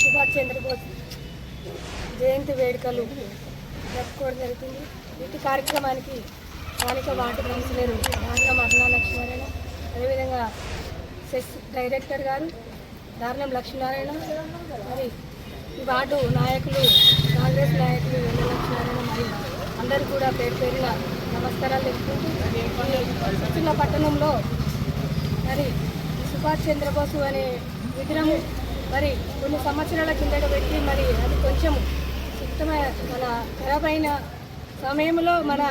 సుభాష్ చంద్రబోస్ జయంతి వేడుకలు జరుపుకోవడం జరుగుతుంది. ఇటు కార్యక్రమానికి స్థానిక వార్డు కౌన్సిలర్ దారుణం అరుణా లక్ష్మీనారాయణ అదేవిధంగా సెస్ డైరెక్టర్ గారు దారుణం లక్ష్మీనారాయణ మరి ఈ వార్డు నాయకులు కాంగ్రెస్ నాయకులు వెన్న లక్ష్మీనారాయణ మరి అందరూ కూడా పేరు పేరున నమస్కారాలు తెలుపుకుంటూ చిన్న పట్టణంలో మరి సుభాష్ చంద్రబోసు అనే విగ్రహం మరి కొన్ని సంవత్సరాల కిందట పెట్టి మరి అది కొంచెం ఉత్తమ మన ఖరాబ్ అయిన సమయంలో మన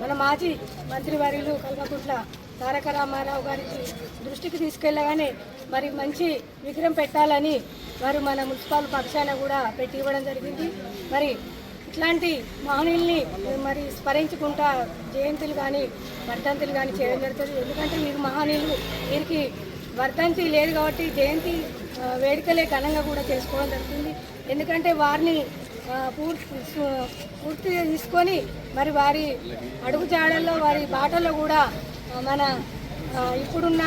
మన మాజీ మంత్రివర్యులు కల్వకుంట్ల తారక రామారావు గారికి దృష్టికి తీసుకెళ్ళగానే మరి మంచి విగ్రహం పెట్టాలని వారు మన మున్సిపల్ పక్షాన కూడా పెట్టి ఇవ్వడం జరిగింది. మరి ఇట్లాంటి మహనీయుల్ని మరి స్మరించుకుంటా జయంతులు కానీ వర్ధంతులు కానీ చేయడం జరుగుతుంది. ఎందుకంటే వీరు మహనీయులు వీరికి వర్ధంతి లేదు కాబట్టి జయంతి వేడుకలే ఘనంగా కూడా చేసుకోవడం జరుగుతుంది. ఎందుకంటే వారిని పూర్తి పూర్తి పూర్తిగా తీసుకొని మరి వారి అడుగుజాడల్లో వారి బాటలో కూడా మన ఇప్పుడున్న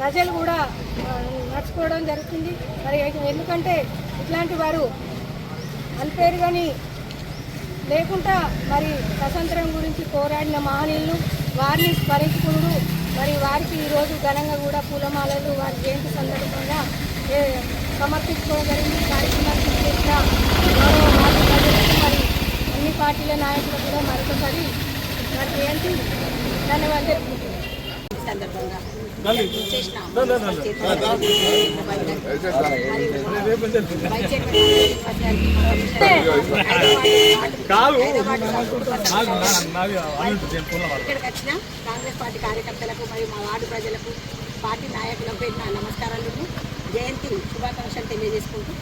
ప్రజలు కూడా నడుచుకోవడం జరుగుతుంది. మరి ఎందుకంటే ఇట్లాంటి వారు అల్పేరుగాని లేకుండా మరి స్వతంత్రం గురించి పోరాడిన మహనీయులు వారిని స్మరించుకుంటూ మరి వారికి ఈరోజు ఘనంగా కూడా పూలమాలలు వారి జయంతి సందర్భంగా ఏ, సమర్పించుకోవడం జరిగింది చేసిన మరి అన్ని పార్టీల నాయకులు కూడా మరొకసారి వారి జయంతి ధన్యవాదాలు. సందర్భంగా చేసిన ఇక్కడికి వచ్చిన కాంగ్రెస్ పార్టీ కార్యకర్తలకు మరియు మా వార్డు ప్రజలకు పార్టీ నాయకులకు పెట్టిన నమస్కారాలు. జయంతి శుభాకాంక్షలు తెలియజేసుకుంటూ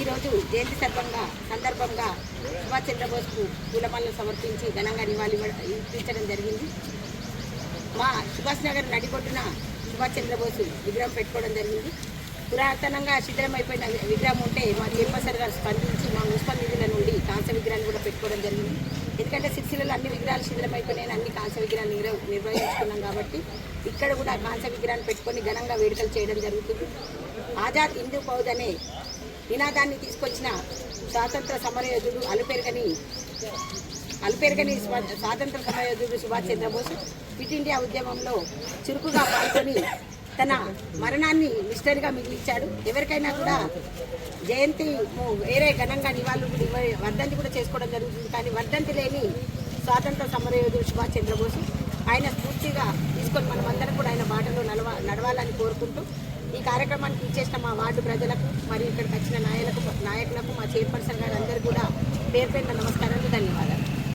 ఈరోజు జయంతి సందర్భంగా సందర్భంగా సుభాష్ చంద్రబోస్కు పూలమాలను సమర్పించి ఘనంగా నివాళి ఇప్పించడం జరిగింది. మా సుభాష్ నగర్ నడిగొట్టున సుభాష్ చంద్రబోసు విగ్రహం పెట్టుకోవడం జరిగింది. పురాతనంగా శిథిలమైపోయిన విగ్రహం ఉంటే మా చైర్పర్సన్ గారు స్పందించి మా మున్సిపల్ నిధుల నుండి కాంస్య విగ్రహాన్ని కూడా పెట్టుకోవడం జరిగింది. ఎందుకంటే సిరిసిల్లలో అన్ని విగ్రహాలు శిథిలమైపోయినాయి అన్ని కాంస విగ్రహాలు నిర్వ- నిర్వహించుకున్నాం కాబట్టి ఇక్కడ కూడా కాంస విగ్రహాన్ని పెట్టుకొని ఘనంగా వేడుకలు చేయడం జరుగుతుంది. ఆజాద్ హిందూ ఫౌజ్ అనే నినాదాన్ని తీసుకొచ్చిన స్వాతంత్ర సమరయోధుడు అలుపెరగని అల్పేరుగని స్వాతంత్ర సమరయోధుడు సుభాష్ చంద్రబోస్ క్విట్ ఇండియా ఉద్యమంలో చురుకుగా పాల్గొని తన మరణాన్ని మిస్టరీగా మిగిలించాడు. ఎవరికైనా కూడా జయంతి వేరే ఘనంగా నివాళులు కూడా వర్ధంతి కూడా చేసుకోవడం జరుగుతుంది. కానీ వర్ధంతి లేని స్వాతంత్ర సమరయోధుడు సుభాష్ చంద్రబోస్ ఆయన స్ఫూర్తిగా తీసుకొని మనమందరం కూడా ఆయన బాటలో నడవ నడవాలని కోరుకుంటూ ఈ కార్యక్రమానికి ఇచ్చేసిన మా వార్డు ప్రజలకు మరియు ఇక్కడికి వచ్చిన నాయకులకు నాయకులకు మా చైర్పర్సన్ గారు అందరూ కూడా పేరు పేరున నమస్కారాలు ధన్యవాదాలు.